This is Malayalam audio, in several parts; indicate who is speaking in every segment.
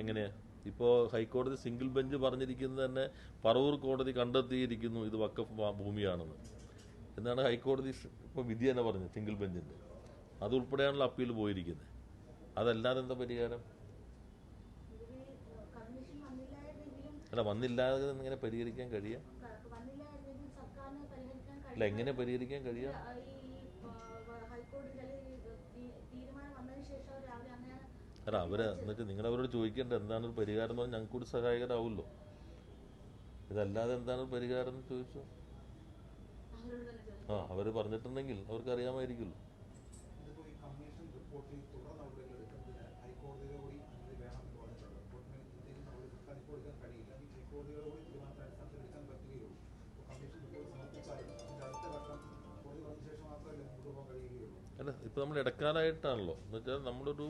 Speaker 1: എങ്ങനെയാ? ഇപ്പോൾ ഹൈക്കോടതി സിംഗിൾ ബെഞ്ച് പറഞ്ഞിരിക്കുന്നത് തന്നെ പറവൂർ കോടതി കണ്ടെത്തിയിരിക്കുന്നു ഇത് വക്കഫ് ഭൂമിയാണെന്ന്. എന്നാണ് ഹൈക്കോടതി ഇപ്പോൾ വിധി തന്നെ പറഞ്ഞത് സിംഗിൾ ബെഞ്ചിന്റെ അതുൾപ്പെടെയാണല്ലോ അപ്പീൽ പോയിരിക്കുന്നത്. അതല്ലാതെ എന്താ പരിഹാരം? അല്ല വന്നില്ലാതെ ഇങ്ങനെ പരിഹരിക്കാൻ കഴിയാം? അല്ല എങ്ങനെ പരിഹരിക്കാൻ കഴിയാം
Speaker 2: ഈ ഹൈക്കോടതിയിൽ തീരുമാനം വന്നതിന് ശേഷം അവർ രാവിലെ അങ്ങനെ
Speaker 1: അല്ല അവർ എന്നിട്ട് നിങ്ങൾ അവരോട് ചോദിക്കേണ്ട എന്താണ് ഒരു പരിഹാരം എന്ന് പറഞ്ഞാൽ ഞങ്ങൾക്ക് കൂടി സഹായകരാവുമല്ലോ ഇതല്ലാതെ എന്താണ് ഒരു പരിഹാരം എന്ന് ചോദിച്ചു? ആ അവർ പറഞ്ഞിട്ടുണ്ടെങ്കിൽ അവർക്ക് അറിയാമായിരിക്കുമല്ലോ. അല്ല ഇപ്പൊ നമ്മൾ ഇടക്കാലായിട്ടാണല്ലോ എന്ന് വെച്ചാൽ നമ്മളൊരു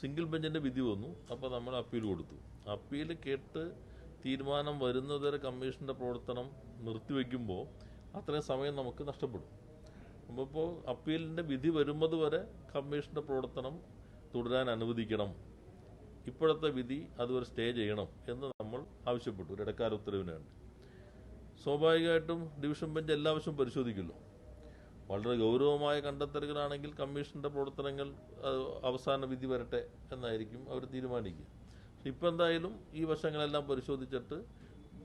Speaker 1: സിംഗിൾ ബെഞ്ചിന്റെ വിധി വന്നു. അപ്പോൾ നമ്മൾ അപ്പീൽ കൊടുത്തു. അപ്പീൽ കേട്ട് തീരുമാനം വരുന്നതുവരെ കമ്മീഷന്റെ പ്രവർത്തനം നിർത്തിവെക്കുമ്പോൾ അത്രയും സമയം നമുക്ക് നഷ്ടപ്പെടും. അപ്പോൾ ഇപ്പോൾ അപ്പീലിന്റെ വിധി വരുന്നത് വരെ കമ്മീഷന്റെ പ്രവർത്തനം തുടരാൻ അനുവദിക്കണം. ഇപ്പോഴത്തെ വിധി അതുവരെ സ്റ്റേ ചെയ്യണം എന്ന് നമ്മൾ ആവശ്യപ്പെട്ടു. ഒരു ഇടക്കാല വേണ്ടി. സ്വാഭാവികമായിട്ടും ഡിവിഷൻ ബെഞ്ച് എല്ലാ വശവും പരിശോധിക്കുമല്ലോ. വളരെ ഗൗരവമായ കണ്ടെത്തലുകളാണെങ്കിൽ കമ്മീഷന്റെ പ്രവർത്തനങ്ങൾ അവസാന വിധി വരട്ടെ എന്നായിരിക്കും അവർ തീരുമാനിക്കുക. പക്ഷെ ഇപ്പം എന്തായാലും ഈ വശങ്ങളെല്ലാം പരിശോധിച്ചിട്ട്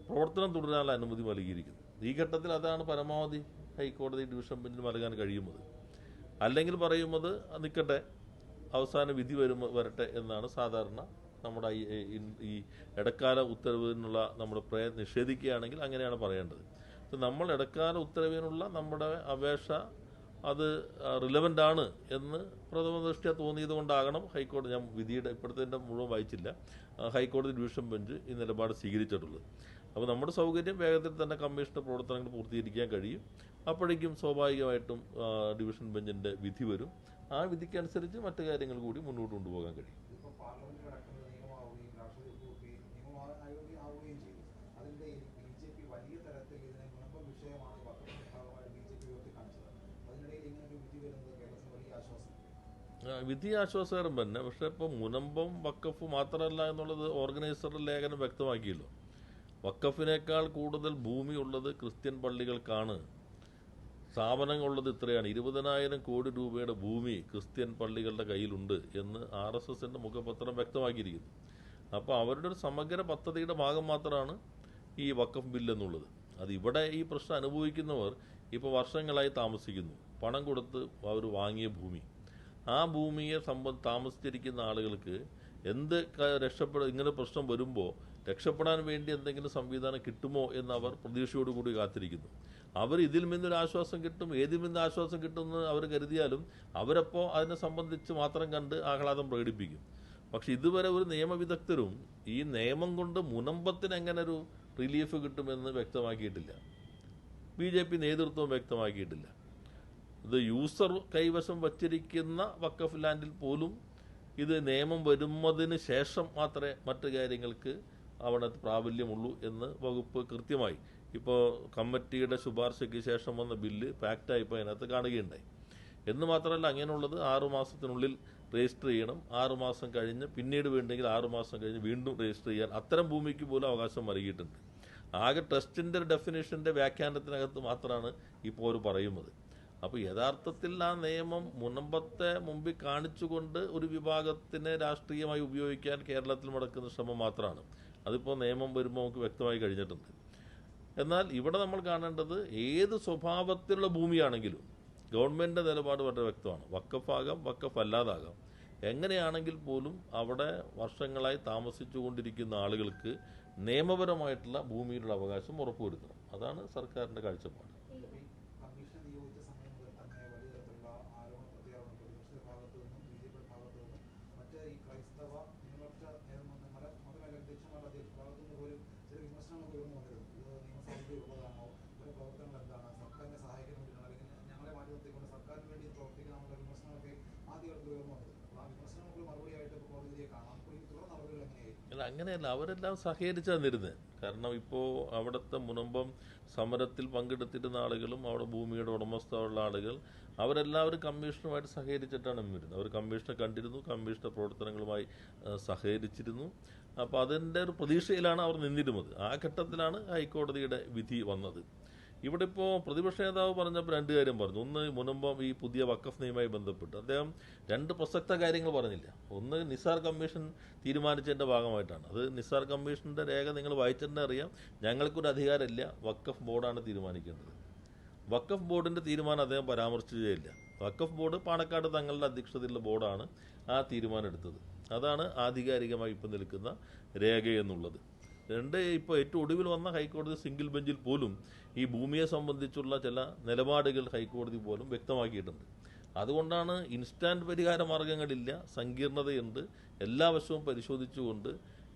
Speaker 1: പ്രവർത്തനം തുടരാനുള്ള അനുമതി നൽകിയിരിക്കുന്നു. ഈ ഘട്ടത്തിൽ അതാണ് പരമാവധി ഹൈക്കോടതി ഡിവിഷൻ ബെഞ്ചിന് നൽകാൻ കഴിയുന്നത്. അല്ലെങ്കിൽ പറയുന്നത് "അത് നിൽക്കട്ടെ അവസാന വിധി വരും വരട്ടെ എന്നാണ് സാധാരണ നമ്മുടെ ഈ ഇടക്കാല ഉത്തരവിനുള്ള നമ്മുടെ പ്രയ നിഷേധിക്കുകയാണെങ്കിൽ അങ്ങനെയാണ് പറയേണ്ടത്. നമ്മൾ ഇടക്കാല ഉത്തരവിനുള്ള നമ്മുടെ അപേക്ഷ അത് റിലവന്റ് ആണ് എന്ന് പ്രഥമ ദൃഷ്ട്യ തോന്നിയത് കൊണ്ടാകണം ഹൈക്കോടതി. ഞാൻ വിധിയുടെ ഇപ്പോഴത്തെ മുഴുവൻ വായിച്ചില്ല. ഹൈക്കോടതി ഡിവിഷൻ ബെഞ്ച് ഈ നിലപാട് സ്വീകരിച്ചിട്ടുള്ളത്. അപ്പോൾ നമ്മുടെ സൗകര്യം വേഗത്തിൽ തന്നെ കമ്മീഷന്റെ പ്രവർത്തനങ്ങൾ പൂർത്തീകരിക്കാൻ കഴിയും. അപ്പോഴേക്കും സ്വാഭാവികമായിട്ടും ഡിവിഷൻ ബെഞ്ചിന്റെ വിധി വരും. ആ വിധിക്കനുസരിച്ച് മറ്റു കാര്യങ്ങൾ കൂടി മുന്നോട്ട് കൊണ്ടുപോകാൻ കഴിയും
Speaker 3: ഇതിപ്പോൾ പാർലമെന്റിൽ അടക്കുന്നത് നിയമമാവുകയും രാഷ്ട്രപതി ഒപ്പുവെക്കുകയും നിയമമാവുകയും ആവുകയും ചെയ്തു അതിന്റെ ബി ജെ പി വലിയ തരത്തിൽ ഇതിനെ മുനമ്പം വിഷയമാണ് വക്കഫിന്റെ ഭാഗമായി ബി ജെ പി ഉയർത്തി കാണിച്ചത് അതിനിടയിൽ ഇങ്ങനെ ഒരു വിധി വരുന്നത് കേരളത്തിന് വലിയ ആശ്വാസം
Speaker 1: ആ, വിധി ആശ്വാസകരം തന്നെ. പക്ഷെ ഇപ്പോൾ മുനമ്പം വക്കഫ് മാത്രമല്ല എന്നുള്ളത് ഓർഗനൈസറുടെ ലേഖനം വ്യക്തമാക്കിയല്ലോ. വക്കഫിനേക്കാൾ കൂടുതൽ ഭൂമി ഉള്ളത് ക്രിസ്ത്യൻ പള്ളികൾക്കാണ്. സ്ഥാപനങ്ങളുള്ളത് ഇത്രയാണ്. ഇരുപതിനായിരം കോടി രൂപയുടെ ഭൂമി ക്രിസ്ത്യൻ പള്ളികളുടെ കയ്യിലുണ്ട് എന്ന് ആർ എസ് എസിന്റെ മുഖപത്രം വ്യക്തമാക്കിയിരിക്കുന്നു. അപ്പോൾ അവരുടെ ഒരു സമഗ്ര പദ്ധതിയുടെ ഭാഗം മാത്രമാണ് ഈ വക്കഫ് ബില്ലെന്നുള്ളത് അത് ഇവിടെ ഈ പ്രശ്നം അനുഭവിക്കുന്നവർ ഇപ്പോൾ വർഷങ്ങളായി താമസിക്കുന്നു. പണം കൊടുത്ത് അവർ വാങ്ങിയ ഭൂമി. ആ ഭൂമിയെ സംബന്ധ താമസിച്ചിരിക്കുന്ന ആളുകൾക്ക് എന്ത് രക്ഷപ്പെട ഇങ്ങനെ പ്രശ്നം വരുമ്പോൾ രക്ഷപ്പെടാൻ വേണ്ടി എന്തെങ്കിലും സംവിധാനം കിട്ടുമോ എന്ന് അവർ പ്രതീക്ഷയോടുകൂടി കാത്തിരിക്കുന്നു. അവർ ഇതിൽ നിന്നൊരു ആശ്വാസം കിട്ടും ഏതിൽ നിന്ന് ആശ്വാസം കിട്ടുമെന്ന് അവർ കരുതിയാലും അവരപ്പോൾ അതിനെ സംബന്ധിച്ച് മാത്രം കണ്ട് ആഹ്ലാദം പ്രകടിപ്പിക്കും. പക്ഷെ ഇതുവരെ ഒരു നിയമവിദഗ്ധരും ഈ നിയമം കൊണ്ട് മുനമ്പത്തിന് എങ്ങനെ ഒരു റിലീഫ് കിട്ടുമെന്ന് വ്യക്തമാക്കിയിട്ടില്ല. ബി ജെ പി നേതൃത്വം വ്യക്തമാക്കിയിട്ടില്ല. ഇത് യൂസർ കൈവശം വച്ചിരിക്കുന്ന വക്കഫ് ലാൻഡിൽ പോലും ഇത് നിയമം വരുന്നതിന് ശേഷം മാത്രമേ മറ്റു കാര്യങ്ങൾക്ക് അവിടെ പ്രാബല്യമുള്ളൂ എന്ന് വകുപ്പ് കൃത്യമായി. ഇപ്പോൾ കമ്മിറ്റിയുടെ ശുപാർശയ്ക്ക് ശേഷം വന്ന ബില്ല് പാക്റ്റായിപ്പോൾ അതിനകത്ത് കാണുകയുണ്ടായി. എന്ന് മാത്രമല്ല അങ്ങനെയുള്ളത് ആറുമാസത്തിനുള്ളിൽ രജിസ്റ്റർ ചെയ്യണം. ആറുമാസം കഴിഞ്ഞ് പിന്നീട് വേണ്ടെങ്കിൽ ആറുമാസം കഴിഞ്ഞ് വീണ്ടും രജിസ്റ്റർ ചെയ്യാൻ അത്തരം ഭൂമിക്ക് പോലും അവകാശം നൽകിയിട്ടുണ്ട്. ആകെ ട്രസ്റ്റിന്റെ ഡെഫിനേഷന്റെ വ്യാഖ്യാനത്തിനകത്ത് മാത്രമാണ് ഇപ്പോൾ അവർ പറയുന്നത്. അപ്പോൾ യഥാർത്ഥത്തിൽ ആ നിയമം മുനമ്പത്തെ മുമ്പിൽ കാണിച്ചുകൊണ്ട് ഒരു വിഭാഗത്തിനെ രാഷ്ട്രീയമായി ഉപയോഗിക്കാൻ കേരളത്തിൽ മുടക്കുന്ന ശ്രമം മാത്രമാണ്. അതിപ്പോൾ നിയമം വരുമ്പോൾ നമുക്ക് വ്യക്തമായി കഴിഞ്ഞിട്ടുണ്ട്. എന്നാൽ ഇവിടെ നമ്മൾ കാണേണ്ടത് ഏത് സ്വഭാവത്തിലുള്ള ഭൂമിയാണെങ്കിലും ഗവൺമെന്റിന്റെ നിലപാട് വളരെ വ്യക്തമാണ്. വക്കഫാകാം വക്കഫ് അല്ലാതാകാം എങ്ങനെയാണെങ്കിൽ പോലും അവിടെ വർഷങ്ങളായി താമസിച്ചുകൊണ്ടിരിക്കുന്ന ആളുകൾക്ക് നിയമപരമായിട്ടുള്ള ഭൂമിയിലുള്ള അവകാശം ഉറപ്പുവരുത്തണം. അതാണ് സർക്കാരിന്റെ കാഴ്ചപ്പാട്
Speaker 3: ഈ കമ്മീഷൻ നിയോഗിച്ച സമയം മുതൽ തന്നെ വലിയ തരത്തിലുള്ള ആരോപണ പ്രത്യാരോപണം പ്രതിപക്ഷത്തിന്റെ ഭാഗത്തു നിന്നും ബി ജെ പിയുടെ ഭാഗത്തു നിന്നും മറ്റ് ഈ
Speaker 1: അല്ല അങ്ങനെയല്ല അവരെല്ലാം സഹകരിച്ചാണ് തരുന്നത് കാരണം ഇപ്പോൾ അവിടുത്തെ മുനമ്പം സമരത്തിൽ പങ്കെടുത്തിരുന്ന ആളുകളും അവിടെ ഭൂമിയുടെ ഉടമസ്ഥമുള്ള ആളുകൾ അവരെല്ലാവരും കമ്മീഷനുമായിട്ട് സഹകരിച്ചിട്ടാണ് വരുന്നത് അവർ കമ്മീഷനെ കണ്ടിരുന്നു കമ്മീഷന്റെ പ്രവർത്തനങ്ങളുമായി സഹകരിച്ചിരുന്നു. അപ്പോൾ അതിന്റെ ഒരു പ്രതീക്ഷയിലാണ് അവർ നിന്നിരുന്നത്. ആ ഘട്ടത്തിലാണ് ഹൈക്കോടതിയുടെ വിധി വന്നത്. ഇവിടെ ഇപ്പോൾ പ്രതിപക്ഷ നേതാവ് പറഞ്ഞപ്പോൾ രണ്ട് കാര്യം പറഞ്ഞു. ഒന്ന് മുനമ്പം ഈ പുതിയ വക്കഫ് നിയമവുമായി ബന്ധപ്പെട്ട്. അദ്ദേഹം രണ്ട് പ്രസക്ത കാര്യങ്ങൾ പറഞ്ഞില്ല. ഒന്ന് നിസാർ കമ്മീഷൻ തീരുമാനിച്ചതിന്റെ ഭാഗമായിട്ടാണ്. അത് നിസാർ കമ്മീഷന്റെ രേഖ നിങ്ങൾ വായിച്ചിട്ടുണ്ടെന്ന് അറിയാം. ഞങ്ങൾക്കൊരു അധികാരമില്ല. വക്കഫ് ബോർഡാണ് തീരുമാനിക്കേണ്ടത്. വക്കഫ് ബോർഡിന്റെ തീരുമാനം അദ്ദേഹം പരാമർശിച്ചതേയില്ല വക്കഫ് ബോർഡ് പാണക്കാട് തങ്ങളുടെ അധ്യക്ഷതയിലുള്ള ബോർഡാണ് ആ തീരുമാനം എടുത്തത്. അതാണ് ആധികാരികമായി ഇപ്പം നിൽക്കുന്ന രേഖ എന്നുള്ളത് രണ്ട് ഇപ്പോൾ ഏറ്റവും ഒടുവിൽ വന്ന ഹൈക്കോടതി സിംഗിൾ ബെഞ്ചിൽ പോലും ഈ ഭൂമിയെ സംബന്ധിച്ചുള്ള ചില നിലപാടുകൾ ഹൈക്കോടതി പോലും വ്യക്തമാക്കിയിട്ടുണ്ട്. അതുകൊണ്ടാണ് ഇൻസ്റ്റാന്റ് പരിഹാര മാർഗങ്ങളില്ല സങ്കീർണതയുണ്ട് എല്ലാ വശവും പരിശോധിച്ചുകൊണ്ട്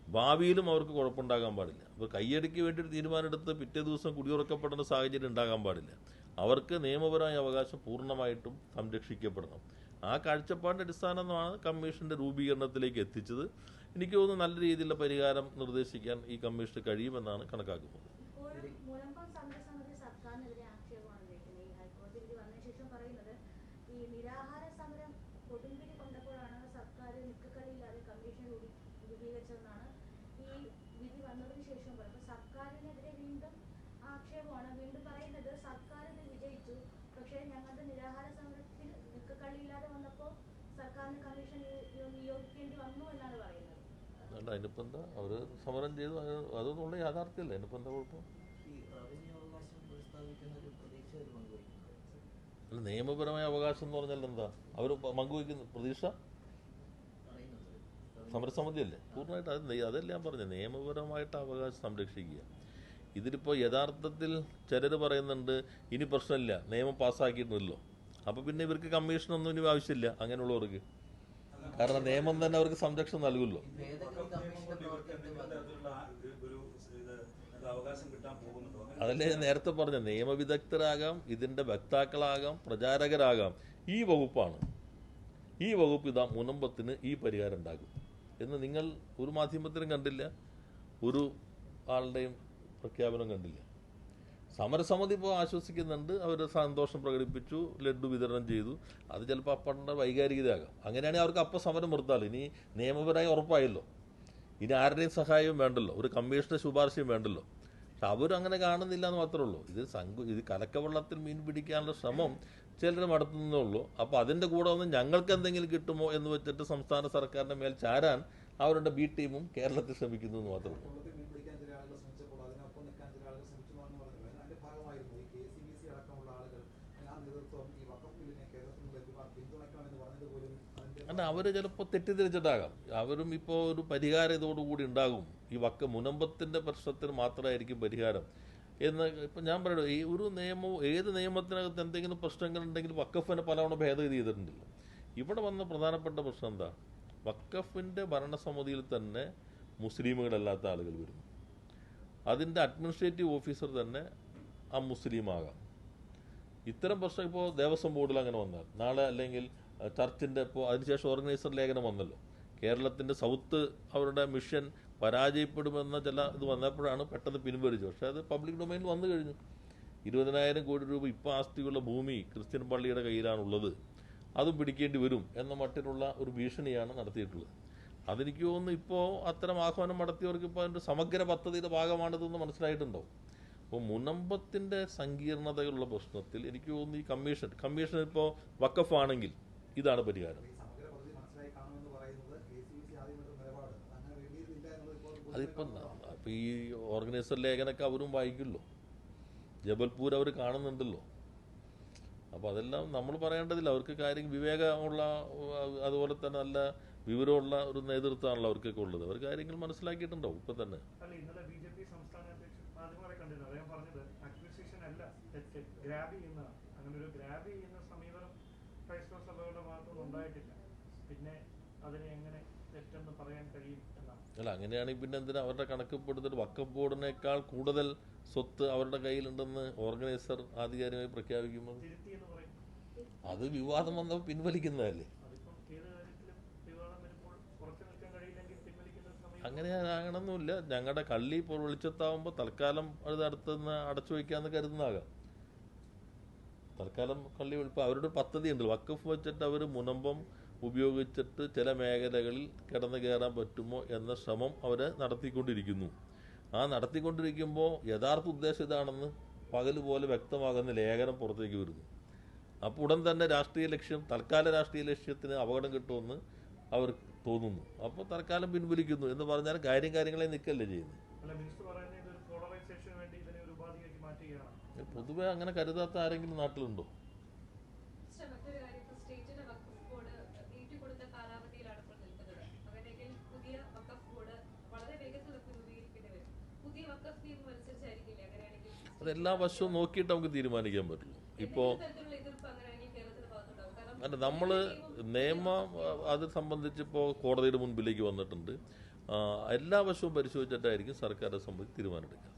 Speaker 1: ഭാവിയിലും അവർക്ക് കുഴപ്പമുണ്ടാകാൻ പാടില്ല. അപ്പോൾ കയ്യടിക്ക് വേണ്ടി ഒരു തീരുമാനമെടുത്ത് പിറ്റേ ദിവസം കുടിയുറക്കപ്പെടേണ്ട സാഹചര്യം ഉണ്ടാകാൻ പാടില്ല. അവർക്ക് നിയമപരമായ അവകാശം പൂർണമായിട്ടും സംരക്ഷിക്കപ്പെടണം. ആ കാഴ്ചപ്പാടിന്റെ അടിസ്ഥാനമാണ് കമ്മീഷന്റെ രൂപീകരണത്തിലേക്ക് എത്തിച്ചത്. എനിക്ക് തോന്നുന്നു നല്ല രീതിയിലുള്ള പരിഹാരം നിർദ്ദേശിക്കാൻ ഈ കമ്മീഷന് കഴിയുമെന്നാണ് കണക്കാക്കുന്നത്
Speaker 2: ഇപ്പോഴും മുനമ്പം സമരസമിതി സർക്കാരിനെതിരെ ആക്ഷേപമാണ് ഉന്നയിക്കുന്നത് ഈ ഹൈക്കോടതി വിധി വന്നതിന് ശേഷം പറയുന്നത് ഈ നിരാഹാര സമരം കൊടുമ്പിരി കൊണ്ടപ്പോഴാണ് സർക്കാർ നിക്കക്കളിയില്ലാതെ കമ്മീഷൻ രൂപീ രൂപീകരിച്ചതെന്നാണ് ഈ വിധി വന്നതിന് ശേഷം പറയുന്നത് സർക്കാരിനെതിരെ വീണ്ടും ആക്ഷേപമാണ് വീണ്ടും പറയുന്നത് സർക്കാർ ഇത് വിജയിച്ചു പക്ഷേ ഞങ്ങളുടെ നിരാഹാര സമരത്തിൽ നിക്കക്കളിയില്ലാതെ വന്നപ്പോൾ സർക്കാരിന് കമ്മീഷൻ നിയോ- നിയോഗിക്കേണ്ടി വന്നു എന്നാണ് പറയുന്നത്
Speaker 1: അതുകൊണ്ട് അതിനിപ്പോൾ എന്താ അവർ സമരം ചെയ്തു. അത് അതൊന്നുള്ള യാഥാർത്ഥ്യമല്ല. അതിനിപ്പോൾ എന്താ കുഴപ്പം? അല്ല നിയമപരമായ അവകാശം എന്ന് പറഞ്ഞാൽ എന്താ? അവർ പങ്കുവയ്ക്കുന്ന. പ്രതീക്ഷ? സമരസമിതിയല്ലേ? പൂർണമായിട്ട് അത് അതല്ല ഞാൻ പറഞ്ഞത്. നിയമപരമായിട്ട് അവകാശം സംരക്ഷിക്കുക. ഇതിലിപ്പോൾ യഥാർത്ഥത്തിൽ ചിലർ പറയുന്നുണ്ട് ഇനി പ്രശ്നമില്ല നിയമം പാസ്സാക്കിയിട്ടില്ലല്ലോ അപ്പോൾ പിന്നെ ഇവർക്ക് കമ്മീഷനൊന്നും ഇനി ആവശ്യമില്ല അങ്ങനെയുള്ളവർക്ക്. കാരണം നിയമം തന്നെ അവർക്ക് സംരക്ഷണം നൽകുമല്ലോ. അതല്ലേ നേരത്തെ പറഞ്ഞ നിയമവിദഗ്ധരാകാം ഇതിന്റെ വക്താക്കളാകാം പ്രചാരകരാകാം. ഈ വകുപ്പാണ്. ഈ വകുപ്പ് ഇതാ മുനമ്പത്തിന് ഈ പരിഹാരം ഉണ്ടാകും എന്ന് നിങ്ങൾ ഒരു മാധ്യമത്തിനും കണ്ടില്ല ഒരു ആളുടെയും പ്രഖ്യാപനം കണ്ടില്ല. സമരസമിതി ഇപ്പോൾ ആശ്വസിക്കുന്നുണ്ട്. അവർ സന്തോഷം പ്രകടിപ്പിച്ചു ലഡ്ഡു വിതരണം ചെയ്തു. അത് ചിലപ്പോൾ അപ്പന്റെ വൈകാരികതയാകാം. അങ്ങനെയാണെങ്കിൽ അവർക്ക് അപ്പം സമരം നിർത്താലോ ഇനി നിയമപരമായി ഉറപ്പായല്ലോ. ഇനി ആരുടെയും സഹായവും വേണ്ടല്ലോ. ഒരു കമ്മീഷന്റെ ശുപാർശയും വേണ്ടല്ലോ. പക്ഷെ അവരങ്ങനെ കാണുന്നില്ല എന്ന് മാത്രമേ ഉള്ളൂ. ഇത് സംഘ ഇത് കലക്കവെള്ളത്തിൽ മീൻ പിടിക്കാനുള്ള ശ്രമം ചിലർ നടത്തുന്നേ ഉള്ളൂ. അപ്പോൾ അതിന്റെ കൂടെ ഒന്ന് ഞങ്ങൾക്ക് എന്തെങ്കിലും കിട്ടുമോ എന്ന് വെച്ചിട്ട് സംസ്ഥാന സർക്കാരിന്റെ മേൽ ചാരാൻ അവരുടെ ബി ടീമും കേരളത്തിൽ ശ്രമിക്കുന്നു എന്ന് മാത്രമേ ഉള്ളൂ
Speaker 3: കൊള്ളത്തിൽ മീൻ പിടിക്കാൻ ചില ആളുകൾ ശ്രമിച്ചപ്പോൾ അതിനൊപ്പം നിൽക്കാൻ ചില ആളുകൾ ശ്രമിച്ചു എന്നാണ് പറഞ്ഞത് അതിന്റെ ഭാഗമായിരുന്നു ഈ കെ സി ബി സി അടക്കമുള്ള ആളുകൾ ആ നേതൃത്വം ഈ വക്കം ബില്ലിനെ കേരളത്തിൽ നിന്ന് ലഭ്യമാ പിന്തുണയ്ക്കണമെന്ന് പറഞ്ഞത് പോലും അതിന്റെ
Speaker 1: അല്ല അവർ ചിലപ്പോൾ തെറ്റിദ്ധരിച്ചിട്ടാകാം. അവരും ഇപ്പോൾ ഒരു പരിഹാരം ഇതോടുകൂടി ഉണ്ടാകും. ഈ വക്ക മുനമ്പത്തിന്റെ പ്രശ്നത്തിന് മാത്രമായിരിക്കും പരിഹാരം. എന്ന് ഇപ്പം ഞാൻ പറയുന്നത് ഈ ഒരു നിയമവും ഏത് നിയമത്തിനകത്ത് എന്തെങ്കിലും പ്രശ്നങ്ങൾ ഉണ്ടെങ്കിൽ വക്കഫിനെ പലവണ ഭേദഗതി ചെയ്തിട്ടുണ്ടല്ലോ. ഇവിടെ വന്ന പ്രധാനപ്പെട്ട പ്രശ്നം എന്താ? വക്കഫിന്റെ ഭരണസമിതിയിൽ തന്നെ മുസ്ലിമുകളല്ലാത്ത ആളുകൾ വരുന്നു. അതിന്റെ അഡ്മിനിസ്ട്രേറ്റീവ് ഓഫീസർ തന്നെ ആ മുസ്ലിം ആകാം ഇത്തരം പ്രശ്നം ഇപ്പോൾ ദേവസ്വം ബോർഡിൽ അങ്ങനെ വന്നാൽ നാളെ അല്ലെങ്കിൽ ചർച്ചിന്റെ ഇപ്പോൾ അതിനുശേഷം ഓർഗനൈസർ ലേഖനം വന്നല്ലോ. കേരളത്തിന്റെ സൗത്ത് അവരുടെ മിഷൻ പരാജയപ്പെടുമെന്ന ചില ഇത് വന്നപ്പോഴാണ് പെട്ടെന്ന് പിൻവലിച്ചത്. പക്ഷേ അത് പബ്ലിക് ഡൊമൈനിൽ വന്നു കഴിഞ്ഞു. ഇരുപതിനായിരം കോടി രൂപ ഇപ്പോൾ ആസ്തിയുള്ള ഭൂമി ക്രിസ്ത്യൻ പള്ളിയുടെ കയ്യിലാണുള്ളത്. അതും പിടിക്കേണ്ടി വരും എന്ന മട്ടിലുള്ള ഒരു ഭീഷണിയാണ് നടത്തിയിട്ടുള്ളത്. അതെനിക്ക് തോന്നുന്നു ഇപ്പോൾ അത്തരം ആഹ്വാനം നടത്തിയവർക്ക് ഇപ്പോൾ അതിന്റെ സമഗ്ര പദ്ധതിയുടെ ഭാഗമാണിതെന്ന് മനസ്സിലായിട്ടുണ്ടാവും അപ്പോൾ മുനമ്പത്തിന്റെ സങ്കീർണതയുള്ള പ്രശ്നത്തിൽ എനിക്ക് തോന്നുന്നു ഈ കമ്മീഷൻ കമ്മീഷൻ ഇപ്പോൾ വക്കഫ് ആണെങ്കിൽ ഇതാണ് പരിഹാരം. അതിപ്പം അപ്പോൾ ഈ ഓർഗനൈസർ ലേഖനമൊക്കെ അവരും വായിക്കുമല്ലോ. ജബൽപൂർ അവർ കാണുന്നുണ്ടല്ലോ. അപ്പോൾ അതെല്ലാം നമ്മൾ പറയേണ്ടതില്ല. അവർക്ക് കാര്യം വിവേകമുള്ള അതുപോലെ തന്നെ നല്ല വിവരമുള്ള ഒരു നേതൃത്വമാണല്ലോ അവർക്കൊക്കെ ഉള്ളത്. അവർ കാര്യങ്ങൾ മനസ്സിലാക്കിയിട്ടുണ്ടാവും. ഇപ്പം തന്നെ.
Speaker 4: ഗ്രാബ് ചെയ്യുന്ന അങ്ങനെ ഒരു ഗ്രാബ് ചെയ്യുന്ന സമീപനം ക്രൈസ്തവ സഭകളുടെ ഭാഗത്തുനിന്ന് ഉണ്ടായിട്ടില്ല. പിന്നെ അതിനെ എങ്ങനെ തെറ്റെന്ന് പറയാൻ കഴിയും എന്നാണ്.
Speaker 1: അല്ല അങ്ങനെയാണെങ്കിൽ പിന്നെ എന്തിനാ അവരുടെ കണക്കപ്പെടുത്തിട്ട് വക്ക ബോർഡിനേക്കാൾ കൂടുതൽ സ്വത്ത് അവരുടെ കയ്യിലുണ്ടെന്ന് ഓർഗനൈസർ ആധികാരികമായി പ്രഖ്യാപിക്കുമ്പോൾ? അത് വിവാദം വന്നപ്പോൾ പിൻവലിക്കുന്നതല്ലേ? അങ്ങനെ ആകണമെന്നില്ല ഞങ്ങളുടെ കള്ളി ഇപ്പോൾ വെളിച്ചത്താവുമ്പോൾ തൽക്കാലം അത് അടുത്തുനിന്ന് അടച്ചു വയ്ക്കാമെന്ന് കരുതുന്നതാകാം. തൽക്കാലം കള്ളി ഇപ്പോൾ അവരുടെ പദ്ധതി ഉണ്ട് വക്കഫ് വെച്ചിട്ട് അവർ മുനമ്പം ഉപയോഗിച്ചിട്ട് ചില മേഖലകളിൽ കിടന്നു കയറാൻ പറ്റുമോ എന്ന ശ്രമം അവർ നടത്തിക്കൊണ്ടിരിക്കുന്നു. ആ നടത്തിക്കൊണ്ടിരിക്കുമ്പോൾ യഥാർത്ഥ ഉദ്ദേശം ഇതാണെന്ന് പകൽ പോലെ വ്യക്തമാകുന്ന ലേഖനം പുറത്തേക്ക് വരുന്നു. അപ്പോൾ ഉടൻ തന്നെ രാഷ്ട്രീയ ലക്ഷ്യം തൽക്കാല രാഷ്ട്രീയ ലക്ഷ്യത്തിന് അപകടം കിട്ടുമെന്ന് അവർ തോന്നുന്നു. അപ്പോൾ തൽക്കാലം പിൻവലിക്കുന്നു എന്ന് പറഞ്ഞാൽ കാര്യം കാര്യങ്ങളെ നിൽക്കല്ലേ ചെയ്യുന്നത്
Speaker 4: അല്ല മിനിസ്റ്റർ പറയുന്നത് ഇതൊരു പോളറൈസേഷന് വേണ്ടി ഇതിനെ ഒരു ഉപാധിയാക്കി മാറ്റുകയാണ്
Speaker 1: പൊതുവെ അങ്ങനെ കരുതാത്ത ആരെങ്കിലും നാട്ടിലുണ്ടോ? അതെല്ലാ വശവും നോക്കിയിട്ട് നമുക്ക് തീരുമാനിക്കാൻ പറ്റുള്ളൂ ഇപ്പോൾ അല്ല നമ്മൾ നിയമം അത് സംബന്ധിച്ചിപ്പോൾ കോടതിയുടെ മുൻപിലേക്ക് വന്നിട്ടുണ്ട്. എല്ലാ വശവും പരിശോധിച്ചിട്ടായിരിക്കും സർക്കാരെ സംബന്ധിച്ച് തീരുമാനമെടുക്കുക.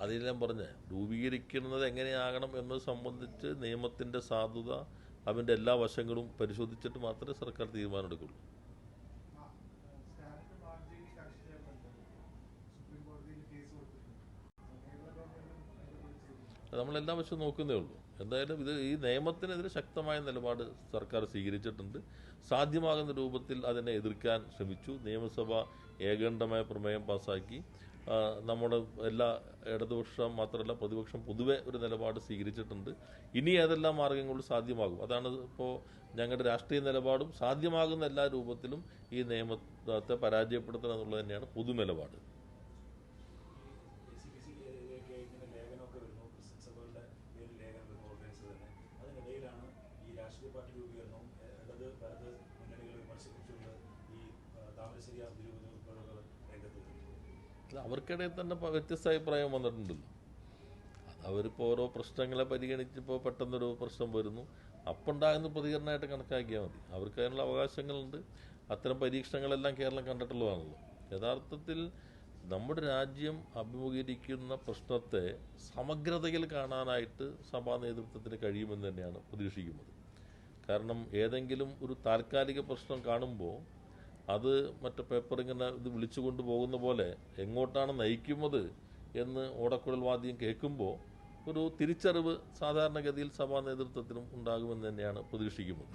Speaker 5: പോകുന്ന
Speaker 1: പറഞ്ഞ് രൂപീകരിക്കുന്നത് എങ്ങനെയാകണം എന്നത് സംബന്ധിച്ച് നിയമത്തിന്റെ സാധുത അവന്റെ എല്ലാ വശങ്ങളും പരിശോധിച്ചിട്ട് മാത്രമേ സർക്കാർ തീരുമാനമെടുക്കുള്ളൂ. നമ്മളെല്ലാ വശവും നോക്കുന്നേ ഉള്ളൂ. എന്തായാലും ഇത് ഈ നിയമത്തിനെതിരെ ശക്തമായ നിലപാട് സർക്കാർ സ്വീകരിച്ചിട്ടുണ്ട്. സാധ്യമാകുന്ന രൂപത്തിൽ അതിനെ എതിർക്കാൻ ശ്രമിച്ചു. നിയമസഭ ഏകണ്ഠമായ പ്രമേയം പാസാക്കി. നമ്മുടെ എല്ലാ ഇടതുപക്ഷം മാത്രമല്ല പ്രതിപക്ഷം പൊതുവെ ഒരു നിലപാട് സ്വീകരിച്ചിട്ടുണ്ട്. ഇനി ഏതെല്ലാം മാർഗങ്ങൾ സാധ്യമാകും? അതാണ് ഇപ്പോൾ ഞങ്ങളുടെ രാഷ്ട്രീയ നിലപാടും സാധ്യമാകുന്ന എല്ലാ രൂപത്തിലും ഈ നിയമത്തെ പരാജയപ്പെടുത്തണം എന്നുള്ളത് തന്നെയാണ് പൊതു നിലപാട്.
Speaker 6: രാഷ്ട്രീയ പാർട്ടി രൂപീകരണവും ഇടത് വലത് മുന്നണികളെ വിമർശിപ്പിച്ചുകൊണ്ട് ഈ താമരശ്ശേരി അതിരൂപത
Speaker 1: അവർക്കിടയിൽ തന്നെ വ്യത്യസ്ത അഭിപ്രായം വന്നിട്ടുണ്ടല്ലോ. അത് അവരിപ്പോൾ ഓരോ പ്രശ്നങ്ങളെ പരിഗണിച്ചപ്പോൾ പെട്ടെന്നൊരു പ്രശ്നം വരുന്നു. അപ്പുണ്ടാകുന്ന പ്രതികരണമായിട്ട് കണക്കാക്കിയാൽ മതി. അവർക്ക് അതിനുള്ള അവകാശങ്ങളുണ്ട്. അത്തരം പരീക്ഷണങ്ങളെല്ലാം കേരളം കണ്ടിട്ടുള്ളതാണല്ലോ. യഥാർത്ഥത്തിൽ നമ്മുടെ രാജ്യം അഭിമുഖീകരിക്കുന്ന പ്രശ്നത്തെ സമഗ്രതയിൽ കാണാനായിട്ട് സഭാ നേതൃത്വത്തിന് കഴിയുമെന്ന് തന്നെയാണ് പ്രതീക്ഷിക്കുന്നത്. കാരണം ഏതെങ്കിലും ഒരു താൽക്കാലിക പ്രശ്നം കാണുമ്പോൾ അത് മറ്റു പേപ്പർ ഇങ്ങനെ ഇത് വിളിച്ചു കൊണ്ടുപോകുന്ന പോലെ എങ്ങോട്ടാണ് നയിക്കുന്നത് എന്ന് ഓടക്കുഴൽ വാദ്യം കേൾക്കുമ്പോൾ ഒരു തിരിച്ചറിവ് സാധാരണഗതിയിൽ സഭാ നേതൃത്വത്തിനും ഉണ്ടാകുമെന്ന് തന്നെയാണ് പ്രതീക്ഷിക്കുന്നത്.